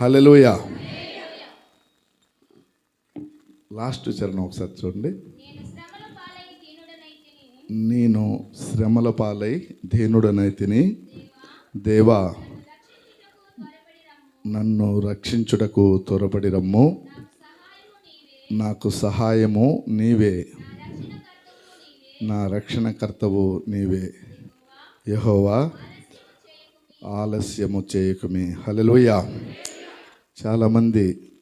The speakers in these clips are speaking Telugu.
హలోయ లాస్ట్ చరణం ఒకసారి చూడండి. నేను శ్రమల పాలై దీనుడనైతిని దేవా నన్ను రక్షించుటకు త్వరపడి రమ్ము. నాకు సహాయము నీవే. నా రక్షణకర్తవు నీవే. నీవే యహోవా ఆలస్యము చేయకుమి హల్లెలూయా. చాలామంది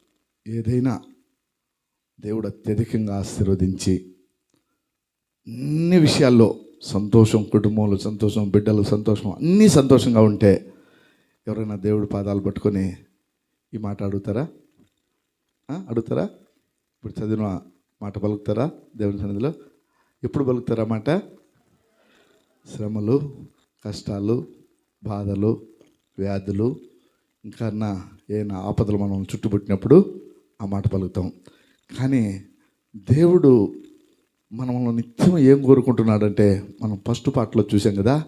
ఏదైనా దేవుడు అత్యధికంగా ఆశీర్వదించి అన్ని విషయాల్లో సంతోషం కుటుంబంలో సంతోషం బిడ్డలు సంతోషం అన్నీ సంతోషంగా ఉంటే ఎవరైనా దేవుడు పాదాలు పట్టుకొని ఈ మాట అడుగుతారా? అడుగుతారా? ఇప్పుడు చదివిన మాట పలుకుతారా దేవుని సన్నిధిలో? ఎప్పుడు పలుకుతారా మాట? శ్రమలు కష్టాలు బాధలు వ్యాధులు ఇంకా నా ఏమైనా ఆపదలు మనం చుట్టుముట్టినప్పుడు ఆ మాట పలుకుతాం. కానీ దేవుడు మనల్ని నిత్యం ఏం కోరుకుంటున్నాడంటే మనం ఫస్ట్ పాటలో చూసాం కదా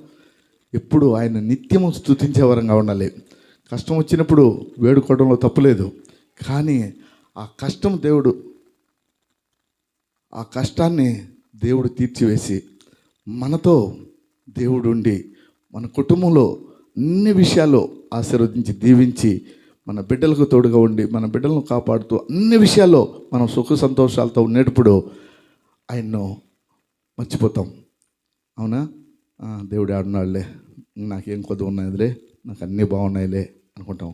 ఎప్పుడు ఆయన నిత్యము స్థుతించేవరంగా ఉండాలి. కష్టం వచ్చినప్పుడు వేడుకోవడంలో తప్పులేదు కానీ ఆ కష్టం దేవుడు ఆ కష్టాన్ని దేవుడు తీర్చివేసి మనతో దేవుడు ఉండి మన కుటుంబంలో అన్ని విషయాల్లో ఆశీర్వదించి దీవించి మన బిడ్డలకు తోడుగా ఉండి మన బిడ్డలను కాపాడుతూ అన్ని విషయాల్లో మనం సుఖ సంతోషాలతో ఉండేటప్పుడు ఆయన్ను మర్చిపోతాం. అవునా? దేవుడు ఆడున్నాడులే. నాకేం కొద్ది ఉన్నాయిలే. నాకు అన్నీ బాగున్నాయిలే అనుకుంటాం.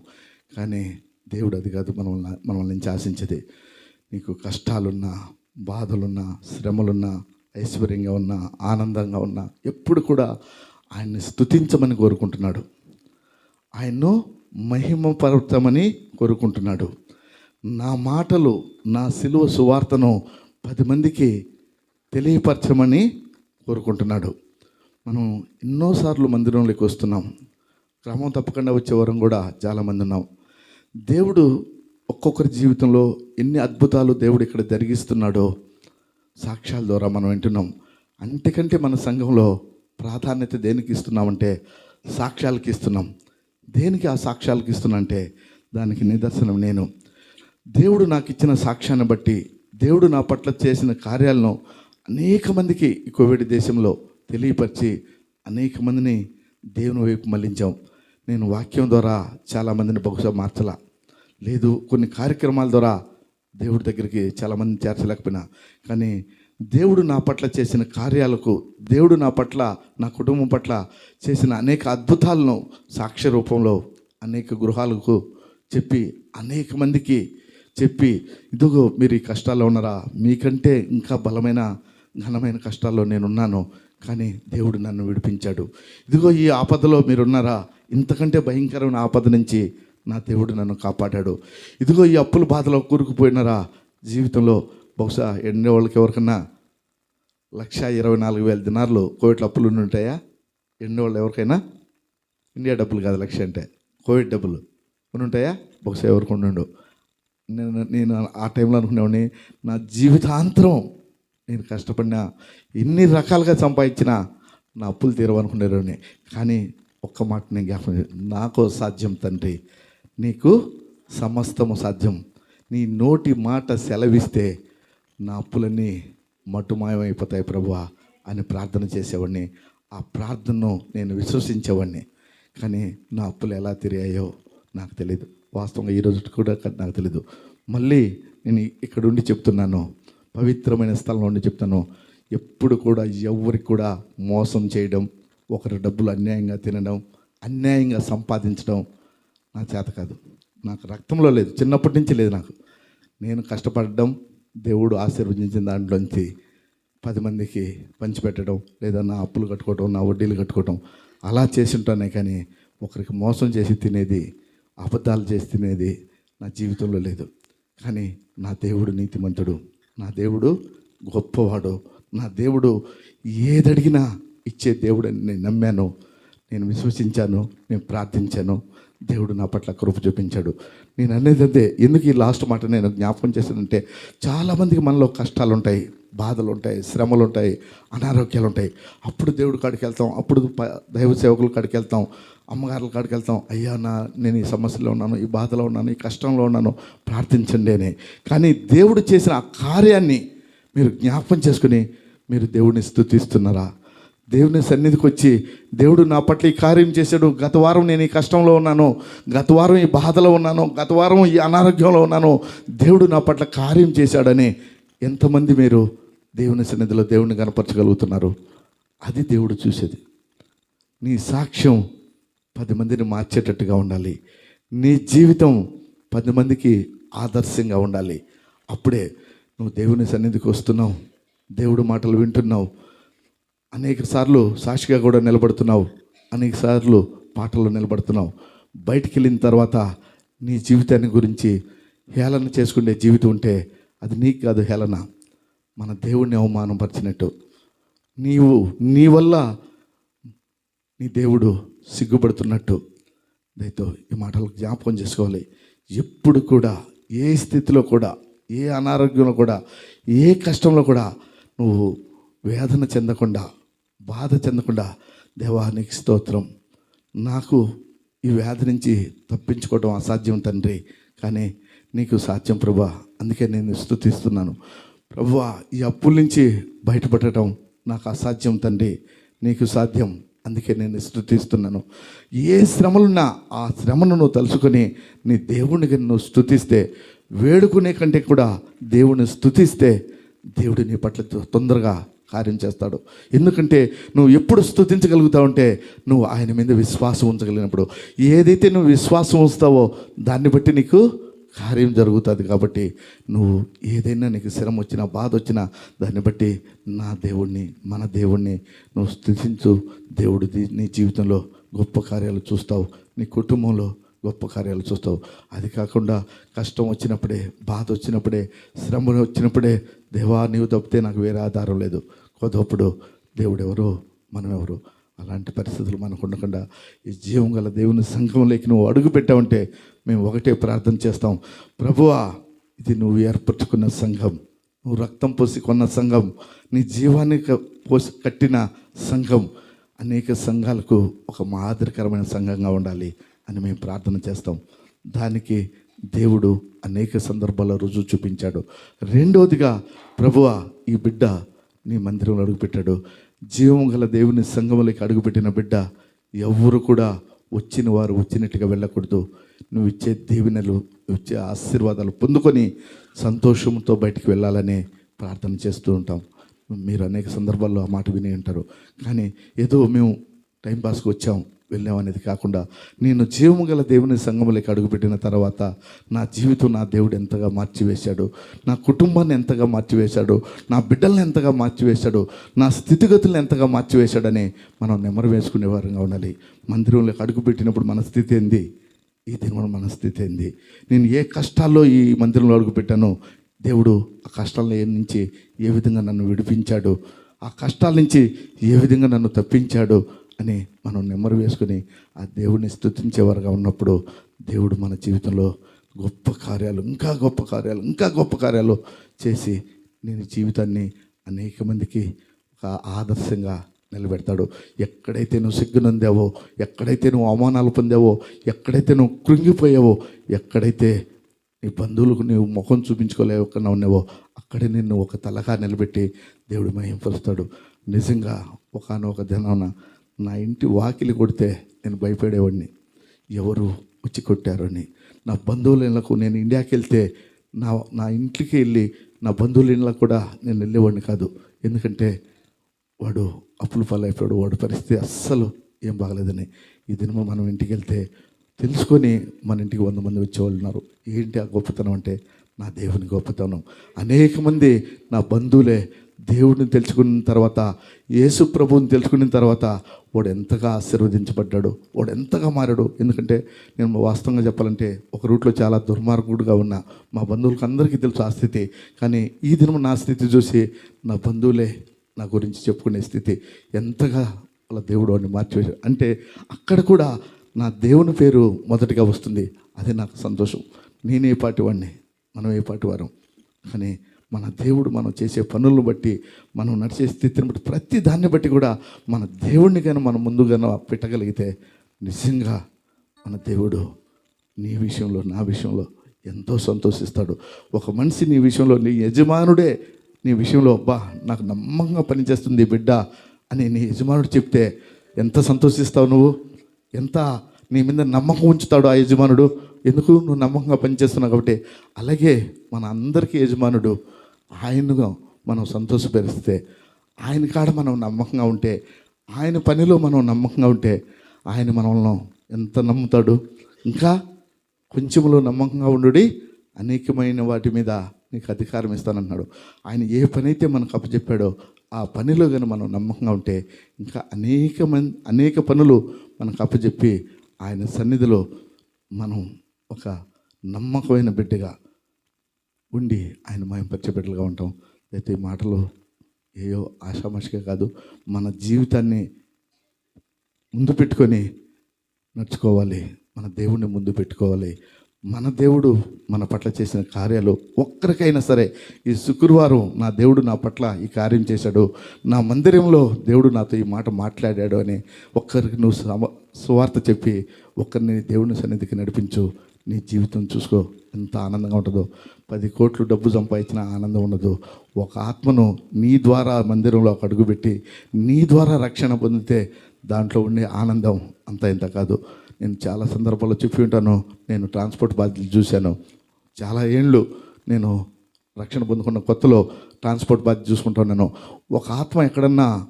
కానీ దేవుడు అది కాదు మనల్ని మనల్ని నుంచి ఆశించేది. నీకు కష్టాలున్నా బాధలున్నా శ్రమలున్నా ఐశ్వర్యంగా ఉన్నా ఆనందంగా ఉన్నా ఎప్పుడు కూడా ఆయన్ని స్తుతించమని కోరుకుంటున్నాడు. ఆయన్ను మహిమపరుతమని కోరుకుంటున్నాడు. నా మాటలు నా సిలువ సువార్తను పది మందికి తెలియపరచమని కోరుకుంటున్నాడు. మనం ఎన్నోసార్లు మందిరంలోకి వస్తున్నాం. క్రమం తప్పకుండా వచ్చేవారం కూడా చాలామంది ఉన్నాం. దేవుడు ఒక్కొక్కరి జీవితంలో ఎన్ని అద్భుతాలు దేవుడు ఇక్కడ జరిగిస్తున్నాడో సాక్ష్యాల ద్వారా మనం వింటున్నాం. అంతకంటే మన సంఘంలో ప్రాధాన్యత దేనికి ఇస్తున్నామంటే సాక్ష్యాలకి ఇస్తున్నాం. దేనికి ఆ సాక్ష్యాలకి ఇస్తున్నా అంటే దానికి నిదర్శనం నేను. దేవుడు నాకు ఇచ్చిన సాక్ష్యాన్ని బట్టి దేవుడు నా పట్ల చేసిన కార్యాలను అనేక మందికి కోవిడ్ దేశంలో తెలియపరిచి అనేక మందిని దేవుని వైపు మళ్ళించాం నేను వాక్యం ద్వారా చాలామందిని బహుశా మార్చలా. లేదు కొన్ని కార్యక్రమాల ద్వారా దేవుడి దగ్గరికి చాలామంది చేర్చలేకపోయినా. కానీ దేవుడు నా పట్ల చేసిన కార్యాలకు దేవుడు నా పట్ల నా కుటుంబం పట్ల చేసిన అనేక అద్భుతాలను సాక్ష్య రూపంలో అనేక గృహాలకు చెప్పి అనేక మందికి చెప్పి ఇదిగో మీరు ఈ కష్టాల్లో ఉన్నారా? మీకంటే ఇంకా బలమైన ఘనమైన కష్టాల్లో నేనున్నాను కానీ దేవుడు నన్ను విడిపించాడు. ఇదిగో ఈ ఆపదలో మీరున్నారా? ఇంతకంటే భయంకరమైన ఆపద నుంచి నా దేవుడు నన్ను కాపాడాడు. ఇదిగో ఈ అప్పుల బాధలో కూరుకుపోయినారా? జీవితంలో బహుశా ఎన్నో వాళ్ళకి ఎవరికన్నా లక్ష ఇరవై నాలుగు వేల దినార్లు కోవిడ్లో అప్పులు ఉంటాయా ఎన్నో వాళ్ళు ఎవరికైనా? ఇండియా డబ్బులు కాదు లక్ష అంటే. కోవిడ్ డబ్బులు ఉంటాయా బహుశా ఎవరికి ఉండు నేను నేను ఆ టైంలో అనుకునేవాడిని నా జీవితాంతరం నేను కష్టపడిన ఎన్ని రకాలుగా సంపాదించినా నా అప్పులు తీరవనుకునేవాడిని. కానీ ఒక్క మాట నేను జ్ఞాపకం నాకు సాధ్యం తండ్రి. నీకు సమస్తము సాధ్యం. నీ నోటి మాట సెలవిస్తే నా అప్పులన్నీ మట్టుమాయమైపోతాయి ప్రభువా అని ప్రార్థన చేసేవాడిని. ఆ ప్రార్థనను నేను విశ్వసించేవాడిని. కానీ నా అప్పులు ఎలా తిరిగాయో నాకు తెలియదు వాస్తవంగా ఈరోజు కూడా నాకు తెలియదు మళ్ళీ నేను ఇక్కడ ఉండి చెప్తున్నాను. పవిత్రమైన స్థలంలో ఉండి చెప్తాను. ఎప్పుడు కూడా ఎవరికి కూడా మోసం చేయడం ఒకరి డబ్బులు అన్యాయంగా తినడం అన్యాయంగా సంపాదించడం నా చేత కాదు. నాకు రక్తంలో లేదు. చిన్నప్పటి నుంచి లేదు నాకు. నేను కష్టపడడం దేవుడు ఆశీర్వదించిన దాంట్లోంచి పది మందికి పంచిపెట్టడం లేదా నా అప్పులు కట్టుకోవటం నా వడ్డీలు కట్టుకోవటం అలా చేసి ఉంటానే కానీ ఒకరికి మోసం చేసి తినేది అబద్ధాలు చేసి తినేది నా జీవితంలో లేదు. కానీ నా దేవుడు నీతిమంతుడు నా దేవుడు గొప్పవాడు నా దేవుడు ఏదడిగినా ఇచ్చే దేవుడని నేను నమ్మాను. నేను విశ్వసించాను నేను ప్రార్థించాను. దేవుడు నా పట్ల కృప చూపించాడు. నేను అనేది అదే ఎందుకు ఈ లాస్ట్ మాట నేను జ్ఞాపకం చేశానంటే చాలామందికి మనలో కష్టాలు ఉంటాయి బాధలు ఉంటాయి శ్రమలు ఉంటాయి అనారోగ్యాలు ఉంటాయి అప్పుడు దేవుడి కాడికి వెళ్తాం అప్పుడు దైవ సేవకుల కాడికి వెళ్తాం అమ్మగారుల కాడికి వెళ్తాం. అయ్యా నా నేను ఈ సమస్యలో ఉన్నాను ఈ బాధలో ఉన్నాను ఈ కష్టంలో ఉన్నాను ప్రార్థించండి అని. కానీ దేవుడు చేసిన ఆ కార్యాన్ని మీరు జ్ఞాపకం చేసుకుని మీరు దేవుడిని స్థుతిస్తున్నారా దేవుని సన్నిధికి వచ్చి దేవుడు నా పట్ల ఈ కార్యం చేశాడు. గత వారం నేను ఈ కష్టంలో ఉన్నాను. గత వారం ఈ బాధలో ఉన్నాను. గత వారం ఈ అనారోగ్యంలో ఉన్నాను. దేవుడు నా పట్ల కార్యం చేశాడని ఎంతమంది మీరు దేవుని సన్నిధిలో దేవుడిని కనపరచగలుగుతున్నారు? అది దేవుడు చూసేది. నీ సాక్ష్యం పది మందిని మార్చేటట్టుగా ఉండాలి. నీ జీవితం పది మందికి ఆదర్శంగా ఉండాలి. అప్పుడే నువ్వు దేవుని సన్నిధికి వస్తున్నావు. దేవుడు మాటలు వింటున్నావు. అనేక సార్లు సాక్షిగా కూడా నిలబడుతున్నావు. అనేక సార్లు పాటల్లో నిలబడుతున్నావు. బయటికి వెళ్ళిన తర్వాత నీ జీవితాన్ని గురించి హేళన చేసుకునే జీవితం ఉంటే అది నీకు కాదు హేళన. మన దేవుణ్ణి అవమానపరిచినట్టు. నీవు నీ వల్ల నీ దేవుడు సిగ్గుపడుతున్నట్టు. దయతో ఈ మాటలు జ్ఞాపకం చేసుకోవాలి. ఎప్పుడు కూడా ఏ స్థితిలో కూడా ఏ అనారోగ్యంలో కూడా ఏ కష్టంలో కూడా నువ్వు వేదన చెందకుండా బాధ చెందకుండా దేవానికి స్తోత్రం. నాకు ఈ వ్యాధి నుంచి తప్పించుకోవడం అసాధ్యం తండ్రి కానీ నీకు సాధ్యం ప్రభా. అందుకే నేను స్థుతిస్తున్నాను ప్రభువా ఈ అప్పుల నుంచి బయటపడటం నాకు అసాధ్యం తండ్రి నీకు సాధ్యం. అందుకే నేను స్థుతిస్తున్నాను ఏ శ్రమలున్నా ఆ శ్రమను నువ్వు తలుచుకొని నీ దేవునికి నువ్వు స్థుతిస్తే వేడుకునే కంటే కూడా దేవుని స్థుతిస్తే దేవుడు నీ పట్ల తొందరగా కార్యం చేస్తాడు. ఎందుకంటే నువ్వు ఎప్పుడు స్థుతించగలుగుతావంటే నువ్వు ఆయన మీద విశ్వాసం ఉంచగలిగినప్పుడు. ఏదైతే నువ్వు విశ్వాసం ఉంచుతావో దాన్ని బట్టి నీకు కార్యం జరుగుతుంది కాబట్టి నువ్వు ఏదైనా నీకు శ్రమ వచ్చినా బాధ వచ్చినా దాన్ని బట్టి నా దేవుణ్ణి మన దేవుణ్ణి నువ్వు స్థుతించు దేవుడు నీ జీవితంలో గొప్ప కార్యాలు చూస్తావు. నీ కుటుంబంలో గొప్ప కార్యాలు చూస్తావు. అది కాకుండా కష్టం వచ్చినప్పుడే బాధ వచ్చినప్పుడే శ్రమ వచ్చినప్పుడే దేవా నీవు తప్పితే నాకు వేరే ఆధారం లేదు. కొదప్పుడు దేవుడెవరు మనమెవరు అలాంటి పరిస్థితులు మనకు ఉండకుండా ఈ జీవం గల దేవుని సంఘంలోకి నువ్వు అడుగు పెట్టావంటే మేము ఒకటే ప్రార్థన చేస్తాం. ప్రభువా ఇది నువ్వు ఏర్పరచుకున్న సంఘం. నువ్వు రక్తం పోసి కొన్న సంఘం. నీ జీవాన్ని పోసి కట్టిన సంఘం. అనేక సంఘాలకు ఒక మాదిరికరమైన సంఘంగా ఉండాలి. అని మేము ప్రార్థన చేస్తాం. దానికి దేవుడు అనేక సందర్భాల్లో రుజువు చూపించాడు. రెండవదిగా ప్రభువ ఈ బిడ్డ నీ మందిరంలో అడుగుపెట్టాడు. జీవం గల దేవుని సంఘములకి అడుగుపెట్టిన బిడ్డ ఎవరు కూడా వచ్చిన వారు వచ్చినట్టుగా వెళ్ళకూడదు. నువ్వు ఇచ్చే దీవెనలు నువ్వు ఇచ్చే ఆశీర్వాదాలు పొందుకొని సంతోషంతో బయటికి వెళ్ళాలని ప్రార్థన చేస్తూ ఉంటాం. మీరు అనేక సందర్భాల్లో ఆ మాట విని ఉంటారు. కానీ ఏదో మేము టైంపాస్కి వచ్చాం. వెళ్ళామనేది కాకుండా నేను జీవము గల దేవుని సంఘములకి అడుగుపెట్టిన తర్వాత నా జీవితం నా దేవుడు ఎంతగా మార్చివేశాడు నా కుటుంబాన్ని ఎంతగా మార్చివేశాడు నా బిడ్డల్ని ఎంతగా మార్చివేశాడు నా స్థితిగతులను ఎంతగా మార్చివేశాడని మనం నెమరు వేసుకునే వారంగా ఉండాలి. మందిరంలోకి అడుగుపెట్టినప్పుడు మన స్థితి ఏంది? ఈ దినం మన స్థితి ఏంది? నేను ఏ కష్టాల్లో ఈ మందిరంలో అడుగుపెట్టానో దేవుడు ఆ కష్టాల నుంచి ఏ విధంగా నన్ను విడిపించాడు ఆ కష్టాల నుంచి ఏ విధంగా నన్ను తప్పించాడు అని మనం నెమ్మరు వేసుకుని ఆ దేవుడిని స్థుతించేవారుగా ఉన్నప్పుడు దేవుడు మన జీవితంలో గొప్ప కార్యాలు ఇంకా గొప్ప కార్యాలు ఇంకా గొప్ప కార్యాలు చేసి నేను జీవితాన్ని అనేక మందికి ఒక ఆదర్శంగా నిలబెడతాడు. ఎక్కడైతే నువ్వు సిగ్గునందావో ఎక్కడైతే నువ్వు అవమానాలు పొందావో ఎక్కడైతే నువ్వు కృంగిపోయావో ఎక్కడైతే నీ బంధువులకు నీవు ముఖం చూపించుకోలేకుండా ఉన్నావో అక్కడే నిన్ను ఒక తలగా నిలబెట్టి దేవుడు మహింపరుస్తాడు. నిజంగా ఒకనొక దినాన నా ఇంటి వాకిలి కొడితే నేను భయపడేవాడిని. ఎవరు వచ్చి కొట్టారని. నా బంధువుల ఇళ్ళకు నేను ఇండియాకి వెళ్తే నా నా ఇంటికి వెళ్ళి నా బంధువుల ఇళ్ళకు కూడా నేను వెళ్ళేవాడిని కాదు. ఎందుకంటే వాడు అప్పులు పాలైపోయాడు. వాడి పరిస్థితి అస్సలు ఏం బాగలేదని. ఈ దినము మనం ఇంటికి వెళ్తే తెలుసుకొని మన ఇంటికి వంద మంది వచ్చేవాళ్ళు ఉన్నారు. ఏంటి ఆ గొప్పతనం అంటే నా దేవుని గొప్పతనం. అనేక మంది నా బంధువులే దేవుడిని తెలుసుకున్న తర్వాత యేసు ప్రభువుని తెలుసుకున్న తర్వాత వాడు ఎంతగా ఆశీర్వదించబడ్డాడు వాడు ఎంతగా మారాడు. ఎందుకంటే నేను వాస్తవంగా చెప్పాలంటే ఒక రూట్లో చాలా దుర్మార్గుడుగా ఉన్నా మా బంధువులకు అందరికీ తెలుసు ఆ స్థితి. కానీ ఈ దినం నా స్థితి చూసి నా బంధువులే నా గురించి చెప్పుకునే స్థితి. ఎంతగా వాళ్ళ దేవుడు వాడిని మార్చివేశాడు. అంటే అక్కడ కూడా నా దేవుని పేరు మొదటిగా వస్తుంది. అదే నాకు సంతోషం. నేనే పాటి వాడిని మనం ఏ పాటి వారం. కానీ మన దేవుడు మనం చేసే పనులను బట్టి మనం నడిచే స్థితిని బట్టి ప్రతి దాన్ని బట్టి కూడా మన దేవుడిని కానీ మనం ముందుగా పెట్టగలిగితే నిజంగా మన దేవుడు నీ విషయంలో నా విషయంలో ఎంతో సంతోషిస్తాడు. ఒక మనిషి నీ విషయంలో నీ యజమానుడే నీ విషయంలో అబ్బా నాకు నమ్మకంగా పనిచేస్తుంది ఈ బిడ్డ అని నీ యజమానుడు చెప్తే ఎంత సంతోషిస్తావు నువ్వు? ఎంత నీ మీద నమ్మకం ఉంచుతాడు ఆ యజమానుడు. ఎందుకు? నువ్వు నమ్మకంగా పనిచేస్తున్నావు కాబట్టి. అలాగే మన అందరికీ యజమానుడు ఆయనగా మనం సంతోషపరిస్తే ఆయన కాడ మనం నమ్మకంగా ఉంటే ఆయన పనిలో మనం నమ్మకంగా ఉంటే ఆయన మనల్ని ఎంత నమ్ముతాడు? ఇంకా కొంచెంలో నమ్మకంగా ఉండుడి అనేకమైన వాటి మీద నీకు అధికారం ఇస్తానన్నాడు. ఆయన ఏ పని అయితే మనకు అప్పచెప్పాడో ఆ పనిలో కానీ మనం నమ్మకంగా ఉంటే ఇంకా అనేక మంది అనేక పనులు మనకు అప్పచెప్పి ఆయన సన్నిధిలో మనం ఒక నమ్మకమైన బిడ్డగా ఉండి ఆయన మయంపరిచే బిడ్డలుగా ఉంటాం. అయితే ఈ మాటలు ఏయో ఆషామాషిగా కాదు మన జీవితాన్ని ముందు పెట్టుకొని నడుచుకోవాలి మన దేవుణ్ణి ముందు పెట్టుకోవాలి మన దేవుడు మన పట్ల చేసిన కార్యాలు ఒక్కరికైనా సరే ఈ శుక్రవారం నా దేవుడు నా పట్ల ఈ కార్యం చేశాడు. నా మందిరంలో దేవుడు నాతో ఈ మాట మాట్లాడాడు అని ఒక్కరికి నువ్వు సమ సువార్త చెప్పి ఒక్కరిని దేవుని సన్నిధికి నడిపించు. నీ జీవితం చూసుకో. ఎంత ఆనందంగా ఉంటుందో. పది కోట్లు డబ్బు సంపాదించిన ఆనందం ఉండదు. ఒక ఆత్మను నీ ద్వారా మందిరంలో ఒక అడుగుపెట్టి నీ ద్వారా రక్షణ పొందితే దాంట్లో ఉండే ఆనందం అంత ఇంత కాదు. నేను చాలా సందర్భాల్లో చెప్పి ఉంటాను. నేను ట్రాన్స్పోర్ట్ బాధ్యతలు చూశాను. చాలా ఏళ్ళు నేను రక్షణ పొందుకున్న కొత్తలో ట్రాన్స్పోర్ట్ బాధ్యత చూసుకుంటున్నాను ఒక ఆత్మ ఎక్కడన్నా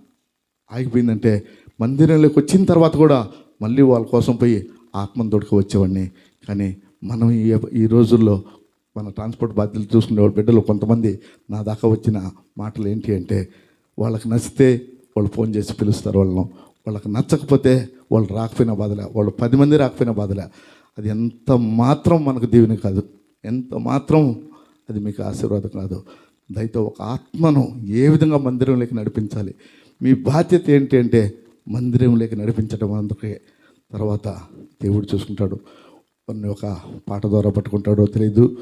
ఆగిపోయిందంటే మందిరంలోకి వచ్చిన తర్వాత కూడా మళ్ళీ వాళ్ళ కోసం పోయి ఆత్మను దొడక వచ్చేవాడిని. కానీ మనం ఈ ఈ రోజుల్లో మన ట్రాన్స్పోర్ట్ బాధ్యతలు చూసుకునే వాళ్ళ బిడ్డలు కొంతమంది నా దాకా వచ్చిన మాటలు ఏంటి అంటే వాళ్ళకి నచ్చితే వాళ్ళు ఫోన్ చేసి పిలుస్తారు వాళ్ళను. వాళ్ళకి నచ్చకపోతే వాళ్ళు రాకపోయినా బాధలే. వాళ్ళు పది మంది రాకపోయినా బాధలే. అది ఎంత మాత్రం మనకు దేవుని కాదు. ఎంత మాత్రం అది మీకు ఆశీర్వాదం కాదు. దయతో ఒక ఆత్మను ఏ విధంగా మందిరంలోకి నడిపించాలి? మీ బాధ్యత ఏంటి అంటే మందిరంలోకి నడిపించడం అందుకే. తర్వాత దేవుడు చూసుకుంటాడు. కొన్ని ఒక పాట ద్వారా పట్టుకుంటాడో తెలియదు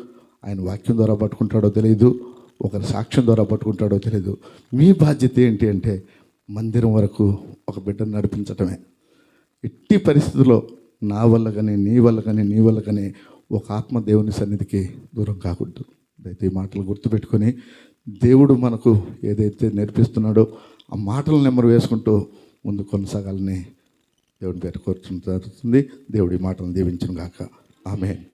ఆయన వాక్యం ద్వారా పట్టుకుంటాడో తెలియదు ఒకరి సాక్ష్యం ద్వారా పట్టుకుంటాడో తెలియదు మీ బాధ్యత ఏంటి అంటే మందిరం వరకు ఒక బిడ్డను నడిపించటమే. ఎట్టి పరిస్థితుల్లో నా వల్ల కానీ నీ వల్ల కానీ నీ వల్ల కానీ ఒక ఆత్మ దేవుని సన్నిధికి దూరం కాకూడదు. అయితే ఈ మాటలు గుర్తుపెట్టుకొని దేవుడు మనకు ఏదైతే నేర్పిస్తున్నాడో ఆ మాటలు నెంబర్ వేసుకుంటూ ముందు కొనసాగాలని దేవుని పేరు కోరుతుంది జరుగుతుంది. దేవుడి మాటలను దీవించను గాక ఆమె